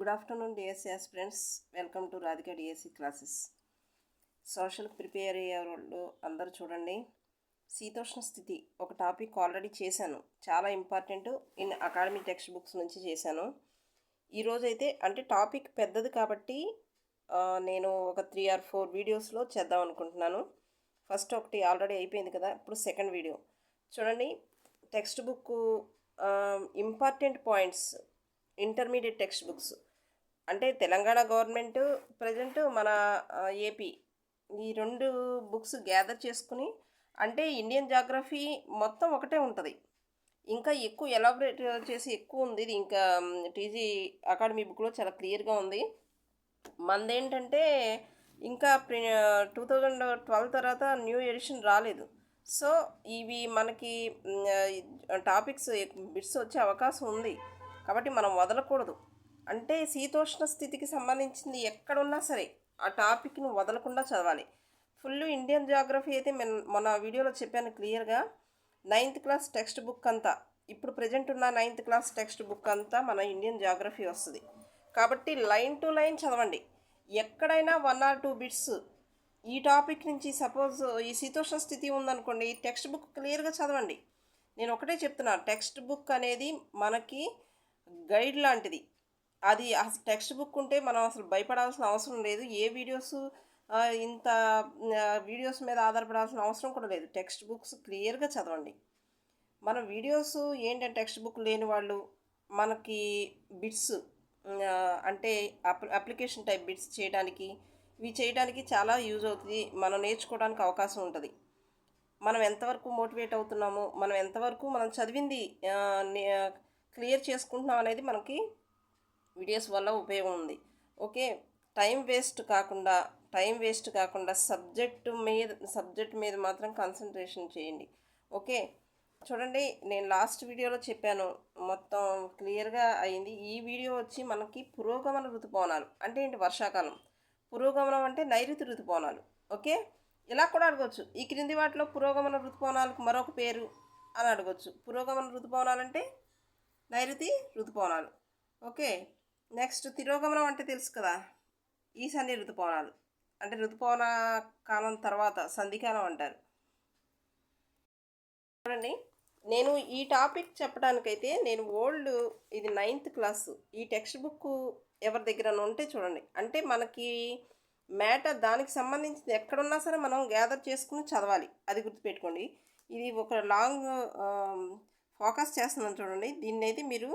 Good afternoon DSC friends welcome to Radhika DSC classes social prepare అయ్యే వాళ్ళు అందరూ చూడండి. శీతోష్ణ స్థితి ఒక టాపిక్ ఆల్రెడీ చేశాను. చాలా important in academic text books నుంచి చేశాను. ఈరోజు అయితే అంటే టాపిక్ పెద్దది కాబట్టి నేను ఒక త్రీ ఆర్ ఫోర్ వీడియోస్లో చేద్దాం అనుకుంటున్నాను. ఫస్ట్ ఒకటి ఆల్రెడీ అయిపోయింది కదా ఇప్పుడు సెకండ్ వీడియో చూడండి text book important points intermediate text books అంటే తెలంగాణ గవర్నమెంట్ ప్రజెంట్ మన ఏపీ ఈ రెండు బుక్స్ గ్యాదర్ చేసుకుని అంటే ఇండియన్ జాగ్రఫీ మొత్తం ఒకటే ఉంటుంది. ఇంకా ఎక్కువ ఎలాబరేట్ చేసి ఎక్కువ ఉంది. ఇది ఇంకా టీజీ అకాడమీ బుక్లో చాలా క్లియర్గా ఉంది. మందేంటంటే ఇంకా టూ థౌజండ్ ట్వెల్వ్ తర్వాత న్యూ ఎడిషన్ రాలేదు. సో ఇవి మనకి టాపిక్స్ బిట్స్ వచ్చే అవకాశం ఉంది. కాబట్టి మనం వదలకూడదు. అంటే శీతోష్ణ స్థితికి సంబంధించింది ఎక్కడున్నా సరే ఆ టాపిక్ను వదలకుండా చదవాలి. ఫుల్ ఇండియన్ జాగ్రఫీ అయితే మెన్- మన వీడియోలో చెప్పాను క్లియర్గా. నైన్త్ క్లాస్ టెక్స్ట్ బుక్ అంతా ఇప్పుడు ప్రజెంట్ ఉన్న నైన్త్ క్లాస్ టెక్స్ట్ బుక్ అంతా మన ఇండియన్ జాగ్రఫీ వస్తుంది. కాబట్టి లైన్ టు లైన్ చదవండి. ఎక్కడైనా వన్ ఆర్ టూ బిట్స్ ఈ టాపిక్ నుంచి సపోజ్ ఈ శీతోష్ణ స్థితి ఉందనుకోండి ఈ టెక్స్ట్ బుక్ క్లియర్గా చదవండి. నేను ఒకటే చెప్తున్నా టెక్స్ట్ బుక్ అనేది మనకి గైడ్ లాంటిది. అది అసలు టెక్స్ట్ బుక్ ఉంటే మనం అసలు భయపడాల్సిన అవసరం లేదు. ఏ వీడియోస్ ఇంత వీడియోస్ మీద ఆధారపడాల్సిన అవసరం కూడా లేదు. టెక్స్ట్ బుక్స్ క్లియర్గా చదవండి. మన వీడియోస్ ఏంటంటే టెక్స్ట్ బుక్ లేని వాళ్ళు మనకి బిట్స్ అంటే అప్ అప్లికేషన్ టైప్ బిట్స్ చేయడానికి ఇవి చేయడానికి చాలా యూజ్ అవుతుంది. మనం నేర్చుకోవడానికి అవకాశం ఉంటుంది. మనం ఎంతవరకు మోటివేట్ అవుతున్నాము మనం ఎంతవరకు మనం చదివింది క్లియర్ చేసుకుంటున్నాం అనేది మనకి వీడియోస్ వల్ల ఉపయోగం ఉంది. ఓకే? టైం వేస్ట్ కాకుండా టైం వేస్ట్ కాకుండా సబ్జెక్ట్ మీద సబ్జెక్ట్ మీద మాత్రం కాన్సన్ట్రేషన్ చేయండి. ఓకే? చూడండి నేను లాస్ట్ వీడియోలో చెప్పాను. మొత్తం క్లియర్గా అయింది. ఈ వీడియో వచ్చి మనకి పురోగమన ఋతుపవనాలు. అంటే ఏంటి? వర్షాకాలం. పురోగమనం అంటే నైరుతి ఋతుపవనాలు. ఓకే? ఇలా కూడా అడగవచ్చు ఈ క్రింది వాటిలో పురోగమన ఋతుపవనాలకు మరొక పేరు అని అడగవచ్చు పురోగమన ఋతుపవనాలు అంటే నైరుతి ఋతుపవనాలు. ఓకే? నెక్స్ట్ తిరోగమనం అంటే తెలుసు కదా? ఈశాన్య ఋతుపవనాలు. అంటే ఋతుపవన కాలం తర్వాత సంధికాలం అంటారు. చూడండి. నేను ఈ టాపిక్ చెప్పడానికైతే నేను ఓల్డ్ ఇది నైన్త్ క్లాస్. ఈ టెక్స్ట్ బుక్ ఎవరి దగ్గర ఉంటే చూడండి. అంటే మనకి మ్యాటర్ దానికి సంబంధించింది ఎక్కడున్నా సరే మనం గ్యాదర్ చేసుకుని చదవాలి. అది గుర్తుపెట్టుకోండి. ఇది ఒక లాంగ్ ఫోకస్ చేస్తున్నాను చూడండి. దీన్ని అయితే మీరు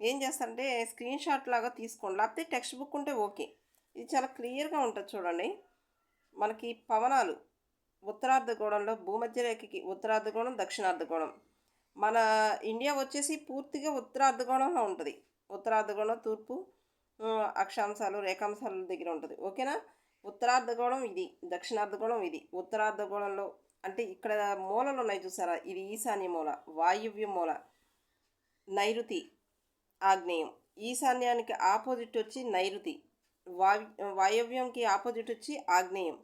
ఏం చేస్తారంటే స్క్రీన్ షాట్ లాగా తీసుకోండి. లేకపోతే టెక్స్ట్ బుక్ ఉంటే ఓకే. ఇది చాలా క్లియర్గా ఉంటుంది చూడండి. మనకి పవనాలు ఉత్తరార్ధగోళంలో భూమధ్యరేఖకి ఉత్తరార్ధగోళం దక్షిణార్ధగోళం మన ఇండియా వచ్చేసి పూర్తిగా ఉత్తరార్ధగోళంలో ఉంటుంది. ఉత్తరార్ధగోళం తూర్పు అక్షాంశాలు రేఖాంశాల దగ్గర ఉంటుంది. ఓకేనా? ఉత్తరార్ధగోళం ఇది దక్షిణార్ధగోళం ఇది. ఉత్తరార్ధగోళంలో అంటే ఇక్కడ మూలలు ఉన్నాయి చూసారా? ఇది ఈశాన్య మూల వాయువ్య మూల నైరుతి ఆగ్నేయం. ఈశాన్యానికి ఆపోజిట్ వచ్చి నైరుతి. వాయు వాయవ్యంకి ఆపోజిట్ వచ్చి ఆగ్నేయం.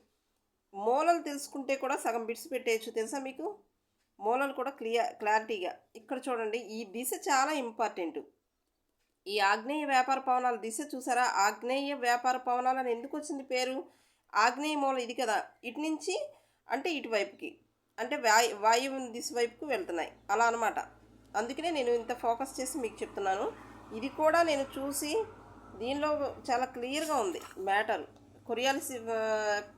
మూలలు తెలుసుకుంటే కూడా సగం బిట్స్ పెట్టేయచ్చు. తెలుసా మీకు? మూలలు కూడా క్లియర్ క్లారిటీగా. ఇక్కడ చూడండి ఈ దిశ చాలా ఇంపార్టెంట్. ఈ ఆగ్నేయ వ్యాపార పవనాల దిశ చూసారా? ఆగ్నేయ వ్యాపార పవనాలు అని ఎందుకు వచ్చింది పేరు? ఆగ్నేయ మూల ఇది కదా. ఇటు నుంచి అంటే ఇటువైపుకి అంటే వాయు వాయువు దిశ వైపుకు వెళ్తున్నాయి. అలా అనమాట అందుకనే నేను ఇంత ఫోకస్ చేసి మీకు చెప్తున్నాను. ఇది కూడా నేను చూసి దీనిలో చాలా క్లియర్గా ఉంది మ్యాటర్. కొరియాలిస్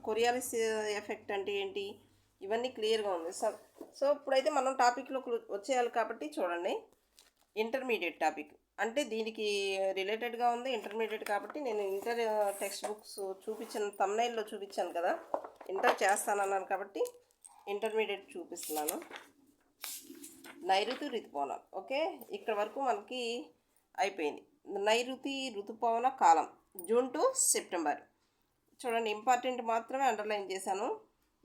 కొరియాలిస్ ఎఫెక్ట్ అంటే ఏంటి? ఇవన్నీ క్లియర్గా ఉంది. సో సో ఇప్పుడైతే మనం టాపిక్లోకి వచ్చేయాలి కాబట్టి చూడండి. Intermediate topic. అంటే దీనికి రిలేటెడ్గా ఉంది ఇంటర్మీడియట్ కాబట్టి నేను ఇంటర్ టెక్స్ట్ బుక్స్ చూపించిన తమ్నైల్లో చూపించాను కదా. ఇంటర్ చేస్తానన్నాను కాబట్టి ఇంటర్మీడియట్ చూపిస్తున్నాను. నైరుతి ఋతుపవనం ఓకే? ఇక్కడ వరకు మనకి అయిపోయింది. నైరుతి ఋతుపవన కాలం జూన్ టు సెప్టెంబర్. చూడండి ఇంపార్టెంట్ మాత్రమే అండర్లైన్ చేశాను.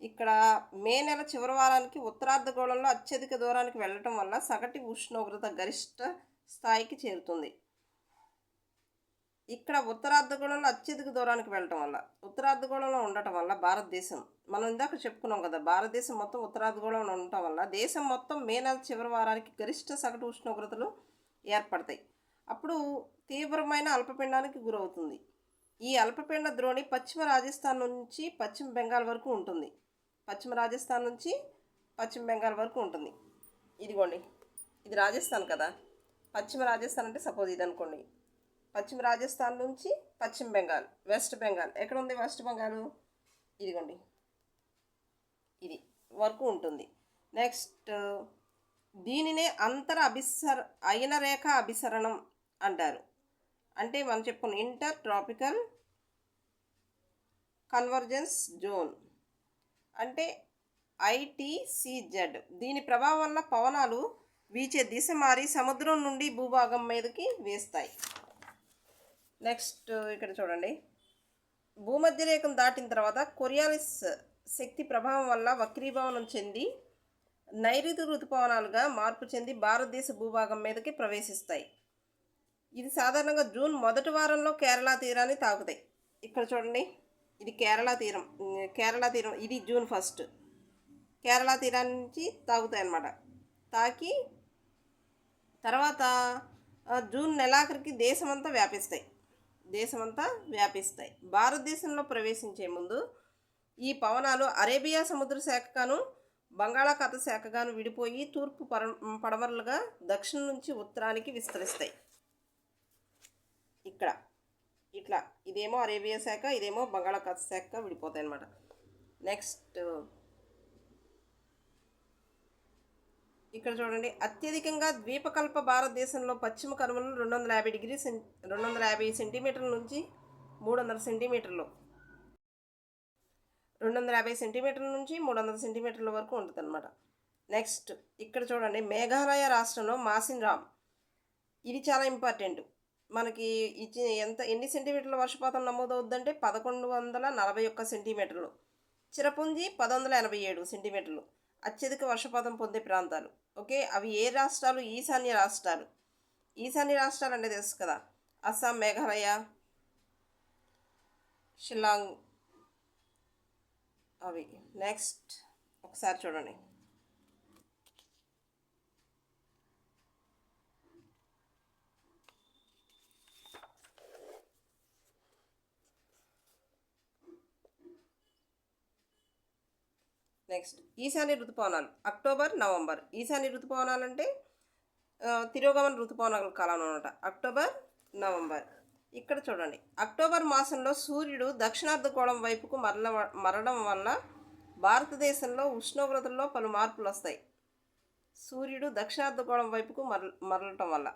ఇక్కడ మే నెల చివరి వారానికి ఉత్తరార్ధగోళంలో అత్యధిక దూరానికి వెళ్ళటం వల్ల సగటు ఉష్ణోగ్రత గరిష్ట స్థాయికి చేరుతుంది. ఇక్కడ ఉత్తరార్ధగోళంలో అత్యధిక దూరానికి వెళ్ళటం వల్ల ఉత్తరార్ధగోళంలో ఉండటం వల్ల భారతదేశం మనం ఇందాక చెప్పుకున్నాం కదా భారతదేశం మొత్తం ఉత్తరార్ధగోళంలో ఉండటం వల్ల దేశం మొత్తం మే నెల చివరి వారానికి గరిష్ట సగటు ఉష్ణోగ్రతలు ఏర్పడతాయి. అప్పుడు తీవ్రమైన అల్పపిండానికి గురవుతుంది. ఈ అల్పపీడన ద్రోణి పశ్చిమ రాజస్థాన్ నుంచి పశ్చిమ బెంగాల్ వరకు ఉంటుంది. పశ్చిమ రాజస్థాన్ నుంచి పశ్చిమ బెంగాల్ వరకు ఉంటుంది. ఇదిగోండి ఇది రాజస్థాన్ కదా. పశ్చిమ రాజస్థాన్ అంటే సపోజ్ ఇది అనుకోండి పశ్చిమ రాజస్థాన్ నుంచి పశ్చిమ బెంగాల్ వెస్ట్ బెంగాల్. ఎక్కడ ఉంది వెస్ట్ బెంగాల్? ఇదిగోండి ఇది వరకు ఉంటుంది. నెక్స్ట్ దీనినే అంతర అభిసర అయన రేఖ అభిసరణం అంటారు. అంటే మనం చెప్పుకున్న ఇంటర్ ట్రాపికల్ కన్వర్జెన్స్ జోన్. అంటే ఐటీసీజెడ్ దీని ప్రభావం వల్ల పవనాలు వీచే దిశ మారి సముద్రం నుండి భూభాగం మీదకి వేస్తాయి. నెక్స్ట్ ఇక్కడ చూడండి. భూమధ్యరేఖం దాటిన తర్వాత కొరియాలిస్ శక్తి ప్రభావం వల్ల వక్రీభవనం చెంది నైరుతి ఋతుపవనాలుగా మార్పు చెంది భారతదేశ భూభాగం మీదకి ప్రవేశిస్తాయి. ఇది సాధారణంగా జూన్ మొదటి వారంలో కేరళ తీరాన్ని తాకుతాయి. ఇక్కడ చూడండి ఇది కేరళ తీరం. కేరళ తీరం ఇది జూన్ ఫస్ట్. కేరళ తీరాన్ని నుంచి తాగుతాయి అన్నమాట తాకి తర్వాత జూన్ నెలాఖరికి దేశమంతా వ్యాపిస్తాయి. దేశమంతా వ్యాపిస్తాయి. భారతదేశంలో ప్రవేశించే ముందు ఈ పవనాలు అరేబియా సముద్ర శాఖగాను బంగాళాఖాత శాఖగాను విడిపోయి తూర్పు పర పడమరలుగా దక్షిణం నుంచి ఉత్తరానికి విస్తరిస్తాయి. ఇక్కడ. ఇట్లా. ఇదేమో అరేబియా శాఖ ఇదేమో బంగాళాఖాత శాఖ విడిపోతాయి అన్నమాట నెక్స్ట్. ఇక్కడ చూడండి. అత్యధికంగా ద్వీపకల్ప భారతదేశంలో పశ్చిమ కనుమలు రెండు వందల యాభై డిగ్రీ సెం రెండు వందల యాభై సెంటీమీటర్ల నుంచి మూడు వందల సెంటీమీటర్లు. రెండు వందల యాభై సెంటీమీటర్ల నుంచి మూడు వందల సెంటీమీటర్ల వరకు ఉంటుంది అనమాట నెక్స్ట్. ఇక్కడ చూడండి. మేఘాలయ రాష్ట్రంలో మాసిన్ రామ్. ఇది చాలా ఇంపార్టెంట్. మనకి ఇచ్చి ఎంత ఎన్ని సెంటీమీటర్ల వర్షపాతం నమోదవుద్దంటే పదకొండు వందల నలభై ఒక్క సెంటీమీటర్లు. చిరపుంజి పది వందల ఎనభై ఏడు సెంటీమీటర్లు. అత్యధిక వర్షపాతం పొందే ప్రాంతాలు. ఓకే? అవి ఏ రాష్ట్రాలు? ఈశాన్య రాష్ట్రాలు. ఈశాన్య రాష్ట్రాలు అంటే తెలుసు కదా. అస్సాం మేఘాలయ షిల్లాంగ్. అవి. నెక్స్ట్. ఒకసారి చూడండి. నెక్స్ట్ ఈశాన్య ఋతుపవనాలు అక్టోబర్ నవంబర్. ఈశాన్య ఋతుపవనాలు అంటే తిరోగమన ఋతుపవనాల కాలం అనమాట. October November. ఇక్కడ చూడండి. అక్టోబర్ మాసంలో సూర్యుడు దక్షిణార్ధగోళం వైపుకు మరల మరడం వల్ల భారతదేశంలో ఉష్ణోగ్రతల్లో పలు మార్పులు వస్తాయి. సూర్యుడు దక్షిణార్ధగోళం వైపుకు మరల మరలటం వల్ల.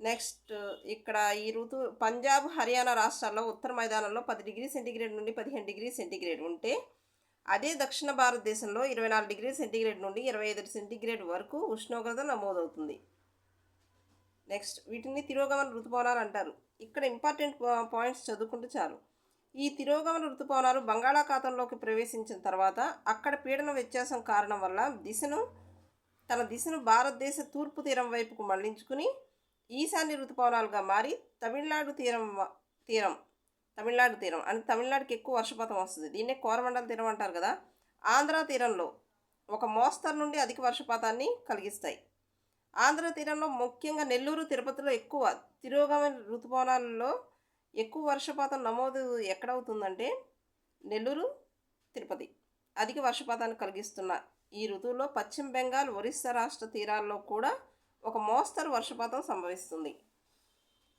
నెక్స్ట్ ఇక్కడ ఈ ఋతు పంజాబ్ హర్యానా రాష్ట్రాల్లో ఉత్తర మైదానంలో పది డిగ్రీ సెంటీగ్రేడ్ నుండి పదిహేను డిగ్రీ సెంటీగ్రేడ్ ఉంటే అదే దక్షిణ భారతదేశంలో ఇరవై నాలుగు డిగ్రీ సెంటీగ్రేడ్ నుండి ఇరవై ఐదు సెంటీగ్రేడ్ వరకు ఉష్ణోగ్రత నమోదవుతుంది. నెక్స్ట్ వీటిని తిరోగమన ఋతుపవనాలు అంటారు. ఇక్కడ ఇంపార్టెంట్ పాయింట్స్ చదువుకుంటే చాలు. ఈ తిరోగమన ఋతుపవనాలు బంగాళాఖాతంలోకి ప్రవేశించిన తర్వాత అక్కడ పీడన వ్యత్యాసం కారణం వల్ల దిశను తన దిశను భారతదేశ తూర్పు తీరం వైపుకు మళ్ళించుకుని ఈశాన్య ఋతుపవనాలుగా మారి తమిళనాడు తీరం తీరం తమిళనాడు తీరం. అంటే తమిళనాడుకి ఎక్కువ వర్షపాతం వస్తుంది. దీన్నే కోరమండల తీరం అంటారు కదా. ఆంధ్ర తీరంలో ఒక మోస్తరు నుండి అధిక వర్షపాతాన్ని కలిగిస్తాయి. ఆంధ్ర తీరంలో ముఖ్యంగా నెల్లూరు తిరుపతిలో ఎక్కువ తిరోగమైన ఋతుపవనాలలో ఎక్కువ వర్షపాతం నమోదు ఎక్కడవుతుందంటే నెల్లూరు తిరుపతి. అధిక వర్షపాతాన్ని కలిగిస్తున్న ఈ ఋతువులో పశ్చిమ బెంగాల్ ఒరిస్సా రాష్ట్ర తీరాల్లో కూడా ఒక మోస్తరు వర్షపాతం సంభవిస్తుంది.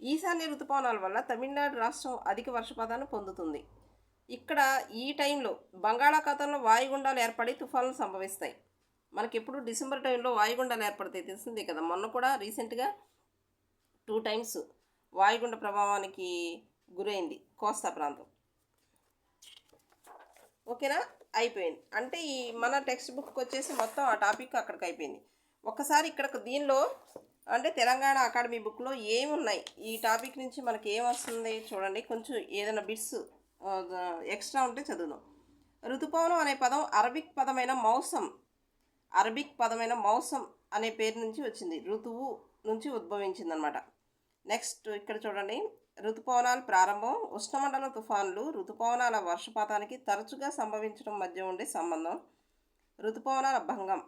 ఈశాన్య ఋతుపవనాల వల్ల తమిళనాడు రాష్ట్రం అధిక వర్షపాతాన్ని పొందుతుంది. ఇక్కడ ఈ టైంలో బంగాళాఖాతంలో వాయుగుండాలు ఏర్పడి తుఫాన్లు సంభవిస్తాయి. మనకి ఎప్పుడు డిసెంబర్ టైంలో వాయుగుండాలు ఏర్పడతాయి తెలిసిందే కదా మొన్న కూడా రీసెంట్గా టూ టైమ్స్ వాయుగుండ ప్రభావానికి గురైంది కోస్తా ప్రాంతం. ఓకేనా? అయిపోయింది. అంటే ఈ మన టెక్స్ట్ బుక్ వచ్చేసి మొత్తం ఆ టాపిక్ అక్కడికి అయిపోయింది. ఒక్కసారి ఇక్కడ దీనిలో అంటే తెలంగాణ అకాడమీ బుక్లో ఏమున్నాయి? ఈ టాపిక్ నుంచి మనకి ఏమొస్తుంది చూడండి. కొంచెం ఏదైనా బిట్స్ ఎక్స్ట్రా ఉంటే చదువుదాం. ఋతుపవనం అనే పదం అరబిక్ పదమైన మౌసం అరబిక్ పదమైన మౌసం అనే పేరు నుంచి వచ్చింది. ఋతువు నుంచి ఉద్భవించింది అనమాట నెక్స్ట్ ఇక్కడ చూడండి. ఋతుపవనాల ప్రారంభం ఉష్ణమండల తుఫాన్లు ఋతుపవనాల వర్షపాతానికి తరచుగా సంభవించడం మధ్య ఉండే సంబంధం ఋతుపవనాల భంగం.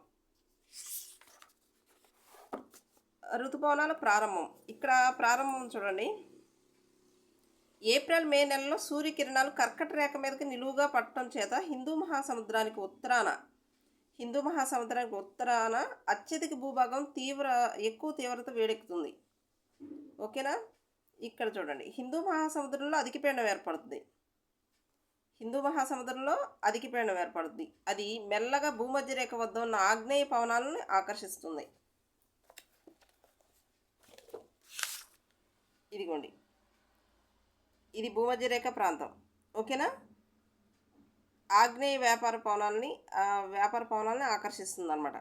ఋతుపవనాల ప్రారంభం. ఇక్కడ ప్రారంభం చూడండి. ఏప్రిల్ మే నెలలో సూర్యకిరణాలు కర్కట రేఖ మీదకి నిలువుగా పట్టడం చేత హిందూ మహాసముద్రానికి ఉత్తరాన హిందూ మహాసముద్రానికి ఉత్తరాన అత్యధిక భూభాగం తీవ్ర ఎక్కువ తీవ్రత వేడెక్కుతుంది. ఓకేనా? ఇక్కడ చూడండి. హిందూ మహాసముద్రంలో అధిక ఏర్పడుతుంది. హిందూ మహాసముద్రంలో అధిక ఏర్పడుతుంది. అది మెల్లగా భూమధ్య రేఖ వద్ద ఉన్న ఆగ్నేయ పవనాలను ఆకర్షిస్తుంది. ఇదిగోండి. ఇది భూమధ్యరేఖ ప్రాంతం. ఓకేనా? ఆగ్నేయ వ్యాపార పవనాలని వ్యాపార పవనాలని ఆకర్షిస్తుంది అనమాట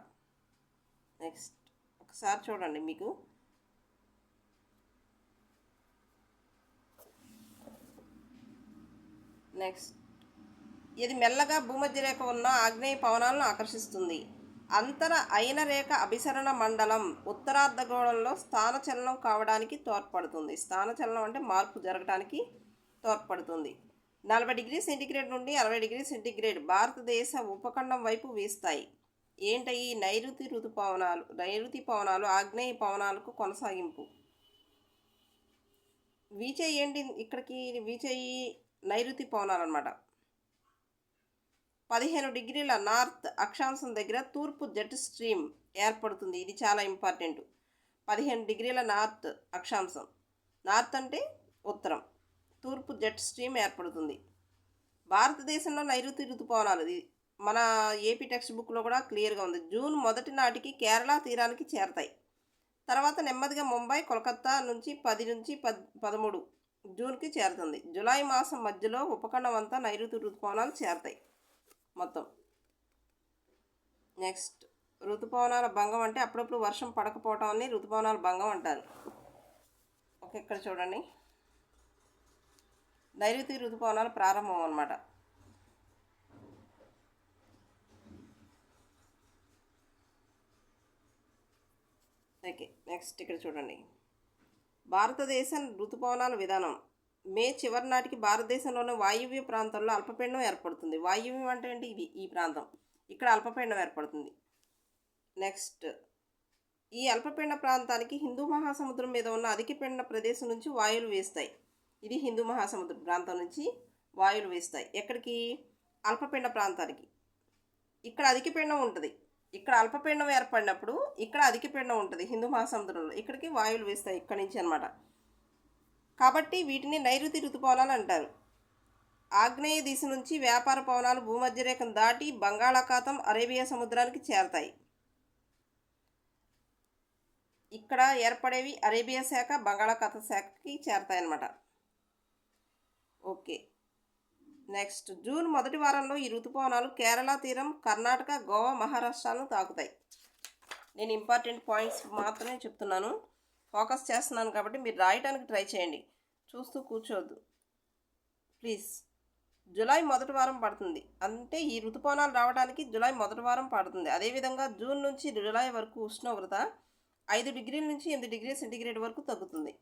నెక్స్ట్ ఒకసారి చూడండి మీకు. నెక్స్ట్ ఇది మెల్లగా భూమధ్యరేఖ ఉన్న ఆగ్నేయ పవనాలను ఆకర్షిస్తుంది. అంతర అయిన రేఖ అభిసరణ మండలం ఉత్తరార్ధగోళంలో స్థానచలనం కావడానికి తోడ్పడుతుంది. స్థానచలనం అంటే మార్పు జరగడానికి తోడ్పడుతుంది. నలభై డిగ్రీ సెంటీగ్రేడ్ నుండి అరవై డిగ్రీ సెంటీగ్రేడ్ భారతదేశ ఉపఖండం వైపు వీస్తాయి. ఏంటయి నైరుతి ఋతుపవనాలు? నైరుతి పవనాలు ఆగ్నేయ పవనాలకు కొనసాగింపు. వీచే ఏంటి ఇక్కడికి వీచేయి నైరుతి పవనాలు అనమాట పదిహేను డిగ్రీల నార్త్ అక్షాంశం దగ్గర తూర్పు జెట్ స్ట్రీమ్ ఏర్పడుతుంది. ఇది చాలా ఇంపార్టెంట్. పదిహేను డిగ్రీల నార్త్ అక్షాంశం. నార్త్ అంటే ఉత్తరం. తూర్పు జెట్ స్ట్రీమ్ ఏర్పడుతుంది. భారతదేశంలో నైరుతి ఋతుపవనాలు. ఇది మన ఏపీ టెక్స్ట్ బుక్లో కూడా క్లియర్గా ఉంది. జూన్ మొదటి నాటికి కేరళ తీరానికి చేరతాయి. తర్వాత నెమ్మదిగా ముంబై కోల్కత్తా నుంచి పది నుంచి పద్ పదమూడు జూన్కి చేరుతుంది. జూలై మాసం మధ్యలో ఉపఖండం అంతా నైరుతి ఋతుపవనాలు చేరతాయి. మొత్తం. నెక్స్ట్ ఋతుపవనాల భంగం అంటే అప్పుడప్పుడు వర్షం పడకపోవటం అని ఋతుపవనాల భంగం అంటారు. ఓకే ఇక్కడ చూడండి. నైరుతి ఋతుపవనాలు ప్రారంభం అన్నమాట. ఓకే నెక్స్ట్ ఇక్కడ చూడండి. భారతదేశం ఋతుపవనాల విధానం. మే చివరి నాటికి భారతదేశంలోని వాయువ్య ప్రాంతంలో అల్పపీడనం ఏర్పడుతుంది. వాయువ్యం అంటే ఏంటి? ఇది ఈ ప్రాంతం. ఇక్కడ అల్పపీడనం ఏర్పడుతుంది. నెక్స్ట్ ఈ అల్పపీడన ప్రాంతానికి హిందూ మహాసముద్రం మీద ఉన్న అధిక పీడన ప్రదేశం నుంచి వాయువులు వేస్తాయి. ఇది హిందూ మహాసముద్ర ప్రాంతం నుంచి వాయువులు వేస్తాయి. ఎక్కడికి? అల్పపీడన ప్రాంతానికి. ఇక్కడ అధిక పీడనం ఉంటుంది. ఇక్కడ అల్పపీడనం ఏర్పడినప్పుడు ఇక్కడ అధిక పీడనం ఉంటుంది హిందూ మహాసముద్రంలో. ఇక్కడికి వాయువులు వేస్తాయి. ఇక్కడి నుంచి అనమాట కాబట్టి వీటిని నైరుతి ఋతుపవనాలు అంటారు. ఆగ్నేయ దిశ నుంచి వ్యాపార పవనాలు భూమధ్యరేఖను దాటి బంగాళాఖాతం అరేబియా సముద్రానికి చేరతాయి. ఇక్కడ ఏర్పడేవి అరేబియా శాఖ బంగాళాఖాత శాఖకి చేరతాయి అన్నమాట ఓకే. నెక్స్ట్ జూన్ మొదటి వారంలో ఈ ఋతుపవనాలు కేరళ తీరం కర్ణాటక గోవా మహారాష్ట్రాలను తాకుతాయి. నేను ఇంపార్టెంట్ పాయింట్స్ మాత్రమే చెప్తున్నాను. ఫోకస్ చేస్తున్నాను కాబట్టి మీరు రాయడానికి ట్రై చేయండి. చూస్తూ కూర్చోవద్దు. ప్లీజ్. జూలై మొదటి వారం పడుతుంది. అంటే ఈ ఋతుపవనాలు రావడానికి జూలై మొదటి వారం పడుతుంది. అదేవిధంగా జూన్ నుంచి జూలై వరకు ఉష్ణోగ్రత ఐదు డిగ్రీల నుంచి ఎనిమిది డిగ్రీ సెంటీగ్రేడ్ వరకు తగ్గుతుంది.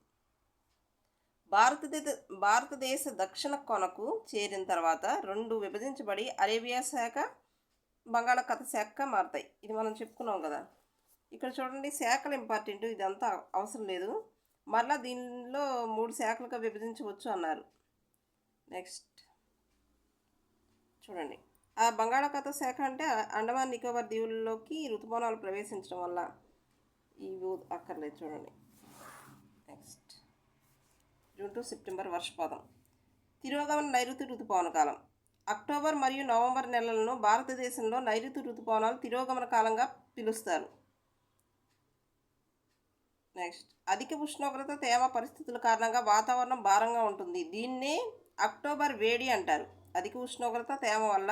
భారతదేశ భారతదేశ దక్షిణ కొనకు చేరిన తర్వాత రెండు విభజించబడి అరేబియా శాఖ బంగాళాఖాత శాఖగా మారుతాయి. ఇది మనం చెప్పుకున్నాం కదా. ఇక్కడ చూడండి శాఖలు ఇంపార్టెంట్ ఇదంతా అవసరం లేదు. మరలా దీనిలో మూడు శాఖలుగా విభజించవచ్చు అన్నారు. నెక్స్ట్ చూడండి. ఆ బంగాళాఖాత శాఖ అంటే అండమాన్ నికోబార్ దీవుల్లోకి ఋతుపవనాలు ప్రవేశించడం వల్ల ఇవి అక్కర్లేదు చూడండి. నెక్స్ట్ జూన్ టు సెప్టెంబర్ వర్షపాతం. తిరోగమన నైరుతి ఋతుపవన కాలం. అక్టోబర్ మరియు నవంబర్ నెలలను భారతదేశంలో నైరుతి ఋతుపవనాలు తిరోగమన కాలంగా పిలుస్తారు. నెక్స్ట్. అధిక ఉష్ణోగ్రత తేమ పరిస్థితుల కారణంగా వాతావరణం భారంగా ఉంటుంది. దీన్నే అక్టోబర్ వేడి అంటారు. అధిక ఉష్ణోగ్రత తేమ వల్ల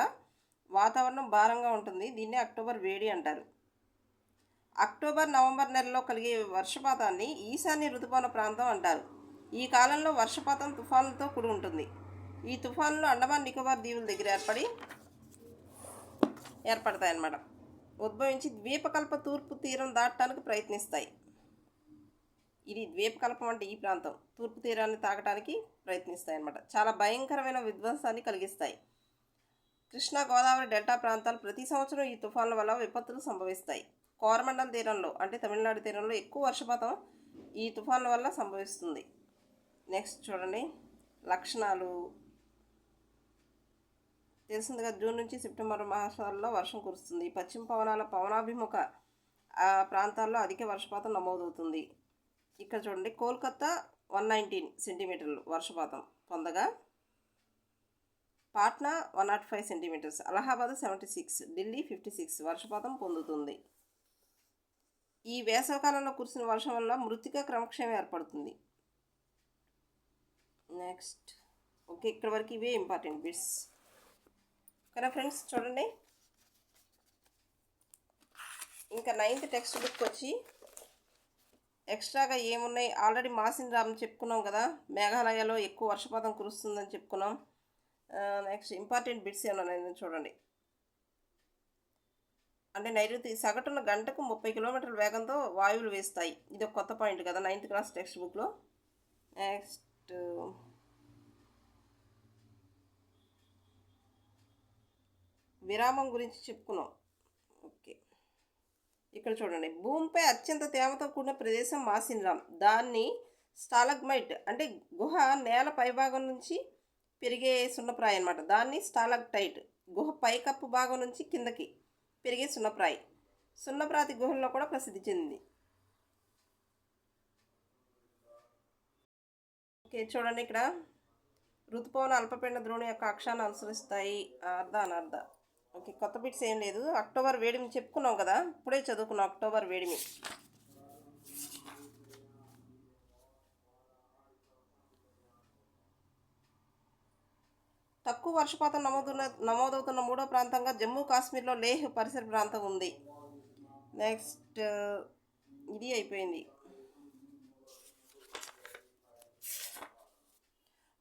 వాతావరణం భారంగా ఉంటుంది. దీన్నే అక్టోబర్ వేడి అంటారు. అక్టోబర్ నవంబర్ నెలలో కలిగే వర్షపాతాన్ని ఈశాన్య ఋతుపవన ప్రాంతం అంటారు. ఈ కాలంలో వర్షపాతం తుఫాన్లతో కూడి ఉంటుంది. ఈ తుఫాన్లు అండమాన్ నికోబార్ దీవుల దగ్గర ఏర్పడి ఏర్పడతాయన్నమాట. ఉద్భవించి ద్వీపకల్ప తూర్పు తీరం దాటడానికి ప్రయత్నిస్తాయి. ఇది ద్వీపకల్పం అంటే ఈ ప్రాంతం. తూర్పు తీరాన్ని తాకడానికి ప్రయత్నిస్తాయి అన్నమాట చాలా భయంకరమైన విధ్వంసాన్ని కలిగిస్తాయి. కృష్ణా గోదావరి డెల్టా ప్రాంతాలు ప్రతి సంవత్సరం ఈ తుఫాన్ల వల్ల విపత్తులు సంభవిస్తాయి. కోరమండల్ తీరంలో అంటే తమిళనాడు తీరంలో ఎక్కువ వర్షపాతం ఈ తుఫాన్ల వల్ల సంభవిస్తుంది. నెక్స్ట్ చూడండి. లక్షణాలు. తెలిసిందిగా జూన్ నుంచి సెప్టెంబర్ మాసాల్లో వర్షం కురుస్తుంది. పశ్చిమ పవనాల పవనాభిముఖ ఆ ప్రాంతాల్లో అధిక వర్షపాతం నమోదవుతుంది. ఇక్కడ చూడండి కోల్కత్తా వన్ నైన్టీన్ సెంటీమీటర్లు వర్షపాతం పొందగా Patna one naught five centimeters Allahabad seventy six Delhi fifty six వర్షపాతం పొందుతుంది. ఈ వేసవకాలంలో కురిసిన వర్షం వల్ల మృతిక క్రమక్షేమం ఏర్పడుతుంది. నెక్స్ట్. ఓకే ఇక్కడ వరకు ఇవే ఇంపార్టెంట్ బిట్స్. కదా ఫ్రెండ్స్ చూడండి. ఇంకా నైన్త్ టెక్స్ట్ బుక్ వచ్చి ఎక్స్ట్రాగా ఏమున్నాయి? ఆల్రెడీ మాసిన్ రామ్ చెప్పుకున్నాం కదా. మేఘాలయలో ఎక్కువ వర్షపాతం కురుస్తుందని చెప్పుకున్నాం. నెక్స్ట్ ఇంపార్టెంట్ బిట్స్ ఏమన్నా చూడండి. అంటే నైరుతి సగటున గంటకు ముప్పై కిలోమీటర్ల వేగంతో వాయువులు వేస్తాయి. ఇది ఒక కొత్త పాయింట్ కదా నైన్త్ క్లాస్ టెక్స్ట్ బుక్లో నెక్స్ట్ విరామం గురించి చెప్పుకున్నాం. ఇక్కడ చూడండి. భూమిపై అత్యంత తేమతో కూడిన ప్రదేశం మాసిన్రామ్. దాన్ని స్టాలగ్మైట్ అంటే గుహ నేల పైభాగం నుంచి పెరిగే సున్నప్రాయి అనమాట దాన్ని స్టాలగ్టైట్ గుహ పైకప్పు భాగం నుంచి కిందకి పెరిగే సున్నప్రాయి. సున్నప్రాతి గుహల్లో కూడా ప్రసిద్ధి చెందింది. ఓకే చూడండి ఇక్కడ. ఋతుపవన అల్పపిండ ద్రోణి యొక్క అక్షాన్ని అనుసరిస్తాయి. అర్ధ అనర్ధ. ఓకే కొత్త బిట్స్ ఏం లేదు. అక్టోబర్ వేడిమి చెప్పుకున్నాం కదా ఇప్పుడే చదువుకున్నాం అక్టోబర్ వేడిమి. తక్కువ వర్షపాతం నమోదున్న నమోదవుతున్న మూడో ప్రాంతంగా జమ్మూ కాశ్మీర్లో లేహ్ పరిసర ప్రాంతం ఉంది. నెక్స్ట్ ఇది అయిపోయింది.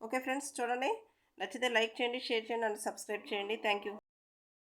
ఓకే ఫ్రెండ్స్ చూడండి. నచ్చితే లైక్ చేయండి షేర్ చేయండి అండ్ సబ్స్క్రైబ్ చేయండి. Thank you.